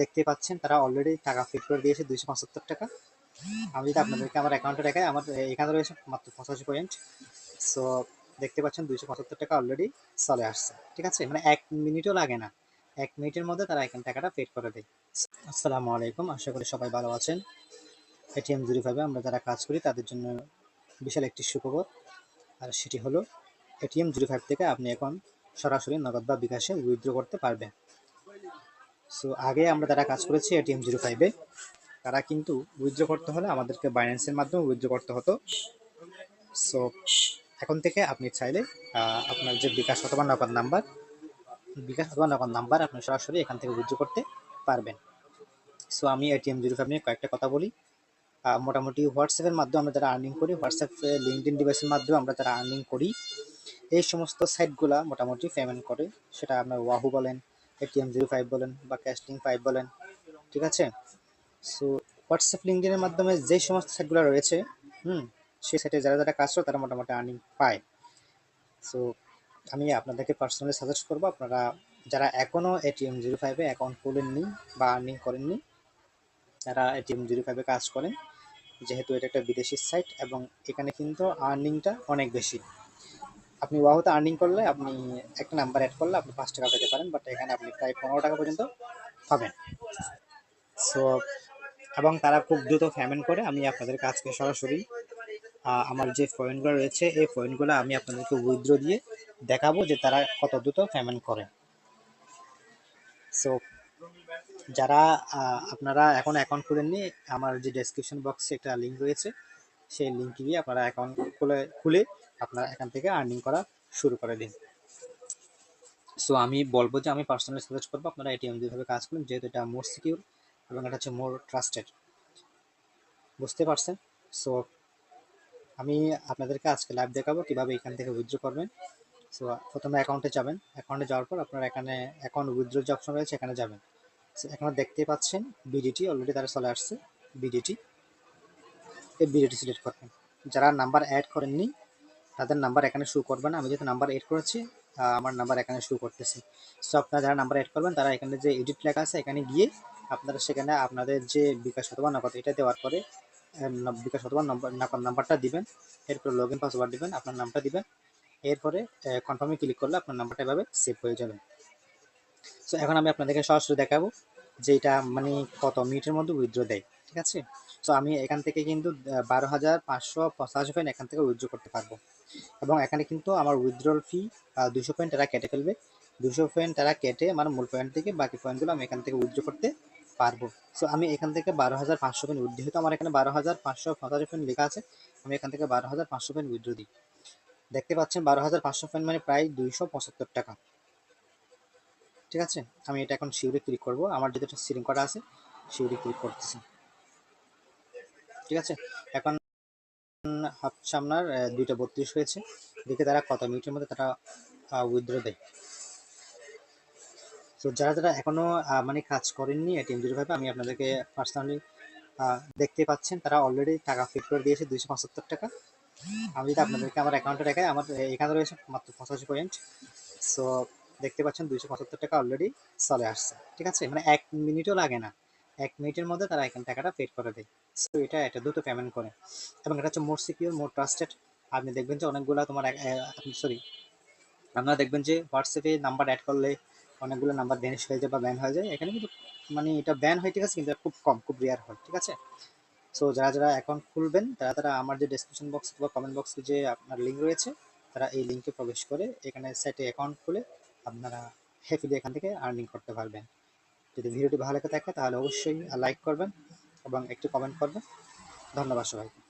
দেখতে পাচ্ছেন, তারা অলরেডি টাকা ফিট করে দিয়েছে দুইশো পঁচাত্তর টাকা। আমি যদি আপনাদেরকে আমার অ্যাকাউন্টে দেখাই, আমার, এখানে রয়েছে মাত্র পঁচাশি পয়েন্ট সো দেখতে পাচ্ছেন দুইশো পঁচাত্তর টাকা অলরেডি চলে আসছে, ঠিক আছে? মানে এক মিনিটও লাগে না। এক মিনিটের মধ্যে তারা এখানে টাকাটা পেড করে দেয়। আসসালামু আলাইকুম, আশা করি সবাই ভালো আছেন। এটিএম জুরি ভাবে আমরা যারা কাজ করি, তাদের জন্য বিশাল একটি সুখবর, আর সেটি হলো এটিএম জিরো ফাইভ থেকে আপনি এখন সরাসরি নগদ বা বিকাশে উইথড্র করতে পারবেন। সো আগে আমরা যারা কাজ করেছি এটিএম জিরো ফাইভে তারা কিন্তু উইথড্র করতে হলে আমাদেরকে বাইন্যান্সের মাধ্যমে উইথড্র করতে হতো। সো এখন থেকে আপনি চাইলে আপনার যে বিকাশ অথবা নগদ নাম্বার, বিকাশ অথবা নগদ নাম্বার আপনি সরাসরি এখান থেকে উইথড্র করতে পারবেন। সো আমি এটিএম জিরো ফাইভ নিয়ে কয়েকটা কথা বলি। মোটামুটি হোয়াটসঅ্যাপের মাধ্যমে আমরা যারা আর্নিং করি হোয়াটসঅ্যাপ লিঙ্কডিন ডিভাইসের মাধ্যমে আমরা যারা আর্নিং করি, এই সমস্ত সাইটগুলা মোটামুটি পেমেন্ট করে। সেটা আপনার ওয়াহু বলেন এটিএম জিরো ফাইভ বলেন বা ক্যাশলিং ফাইভ বলেন, ঠিক আছে? সো হোয়াটসঅ্যাপ লিঙ্কডিনের মাধ্যমে যে সমস্ত সাইটগুলো রয়েছে, হুম, সেই সাইটে যারা যারা কাজ করে, তারা মোটামুটি আর্নিং পায়। সো আমি আপনাদেরকে পার্সোনালি সাজেস্ট করব, আপনারা যারা এখনও এটিএম জিরো ফাইভে অ্যাকাউন্ট খুলেননি বা আর্নিং করেননি তারা এটিএম জিরো ফাইভে কাজ করেন, যেহেতু এটা একটা বিদেশি সাইট এবং এখানে কিন্তু আর্নিংটা অনেক বেশি। আপনি ওয়াহুতে আর্নিং করলে আপনি একটা নাম্বার অ্যাড করলে আপনি পাঁচ টাকা পেতে পারেন বাট এখানে আপনি প্রায় পনেরো টাকা পর্যন্ত পাবেন। সো এবং তারা খুব দ্রুত পেমেন্ট করে, আমি আপনাদের কাছকে সরাসরি আমার যে পয়েন্টগুলো রয়েছে, এই পয়েন্টগুলো আমি আপনাদেরকে উইথড্র দিয়ে দেখাবো যে তারা কত দ্রুত পেমেন্ট করে। সো যারা আপনারা এখন অ্যাকাউন্ট খুলেননি, আমার যে ডেসক্রিপশন বক্সে একটা লিঙ্ক রয়েছে, সেই লিঙ্কে গিয়ে আপনারা অ্যাকাউন্ট খুলে খুলে আপনারা এখান থেকে আর্নিং করা শুরু করে দিন। সো আমি বলব যে আমি পার্সোনালি সাজেস্ট করব আপনারা এটিএম যেভাবে কাজ করুন, যেহেতু এটা মোর সিকিউর এবং এটা হচ্ছে মোর ট্রাস্টেড বুঝতে পারছেন? সো আমি আপনাদেরকে আজকে লাইভ দেখাবো কীভাবে এখান থেকে উইথড্র করবেন। সো প্রথমে অ্যাকাউন্টে যাবেন। অ্যাকাউন্টে যাওয়ার পর আপনারা এখানে অ্যাকাউন্ট উইথড্র যে অপশন রয়েছে এখানে যাবেন। সো এখানে দেখতেই পাচ্ছেন বিডিটি অলরেডি তারা চলে আসছে। বিডিটি এই বিডিটি সিলেক্ট করবেন। যারা নাম্বার অ্যাড করেননি তাদের নাম্বার এখানে শো করবে না আমি যেহেতু নাম্বার এড করেছি আমার নাম্বার এখানে শো করতেছে। সো আপনারা যারা নাম্বার এড করবেন, তারা এখানে যে এডিট লেখা আছে, এখানে গিয়ে আপনারা সেখানে আপনাদের যে বিকাশ অথবা নগদ, এটা দেওয়ার পরে বিকাশ অথবা নম্বর নাম্বারটা দিবেন। এরপর লগ ইন পাসওয়ার্ড দিবেন, আপনার নামটা দিবেন। এরপরে কনফার্মে ক্লিক করলে আপনার নাম্বারটা এভাবে সেভ হয়ে যাবে। সো এখন আমি আপনাদেরকে সরাসরি দেখাবো যে এটা মানে কত মিনিটের মধ্যে উইথড্র দেয়, ঠিক আছে? সো আমি এখান থেকে কিন্তু বারো হাজার পাঁচশো পঁচাশি পয়েন্ট এখান থেকে উইথড্র করতে পারব। এবং এখানে কিন্তু আমার উইথড্রল ফি দুশো পয়েন্ট তারা কেটে ফেলবে। দুশো পয়েন্ট তারা কেটে আমার মূল পয়েন্ট থেকে বাকি পয়েন্টগুলো আমি এখান থেকে উইথড্র করতে পারব। সো আমি এখান থেকে বারো হাজার পাঁচশো পয়েন্ট উইথ যেহেতু আমার এখানে বারো হাজার পাঁচশো পঁচাশি পয়েন্ট লেখা আছে, আমি এখান থেকে বারো হাজার পাঁচশো পয়েন্ট উইথড্র দিই। দেখতে পাচ্ছেন বারো হাজার পাঁচশো পয়েন্ট মানে প্রায় দুইশো পঁচাত্তর টাকা। ঠিক আছে? আমি এটা এখন শিউরে ক্লিক করব। আমার যেটা সিলিং করা আছে শিউরে ক্লিক করতেছি। ঠিক আছে? এখন হচ্ছে আপনার দুইটা বত্রিশ হয়েছে। দেখে তারা কত মিনিটের মধ্যে তারা উইথড্র দেয়। তো যারা যারা এখনও আহ, মানে কাজ করেননি এটিএম ফাইভে আমি আপনাদেরকে পার্সোনালি দেখতে পাচ্ছেন তারা অলরেডি টাকা ফিট করে দিয়েছে দুইশো পঁচাত্তর টাকা। আমি যদি আপনাদেরকে আমার অ্যাকাউন্টে দেখাই আমার এখানে রয়েছে মাত্র পঁচাশি পয়েন্ট সো দেখতে পাচ্ছেন দুইশো পঁচাত্তর টাকা অলরেডি চলে আসছে। ঠিক আছে? মানে এক মিনিটও লাগে না। এক মিনিটের মধ্যে তারা এখান টাকাটা পেড করে দেয়। সো এটা এটা দ্রুত পেমেন্ট করে। এবং এটা হচ্ছে মোর সিকিউর মোর ট্রাস্টেড আপনি দেখবেন যে অনেকগুলো তোমার সরি আপনারা দেখবেন যে হোয়াটসঅ্যাপে নাম্বার অ্যাড করলে অনেকগুলো নাম্বার ভ্যানিশ হয়ে যায় বা ব্যান হয়ে যায়। এখানে কিন্তু মানে এটা ব্যান হয়, ঠিক আছে, কিন্তু খুব কম, খুব রেয়ার হয়, ঠিক আছে? সো যারা যারা অ্যাকাউন্ট খুলবেন, তারা তারা আমার যে ডেসক্রিপশন বক্স বা কমেন্ট বক্সে যে আপনার লিঙ্ক রয়েছে, তারা এই লিঙ্কে প্রবেশ করে এখানে সাইটে অ্যাকাউন্ট খুলে আপনারা হ্যাপিলি এখান থেকে আর্নিং করতে পারবেন। যদি ভিডিওটি ভালো লেগে থাকে তাহলে অবশ্যই লাইক করবেন এবং একটু কমেন্ট করবেন। ধন্যবাদ সবাইকে।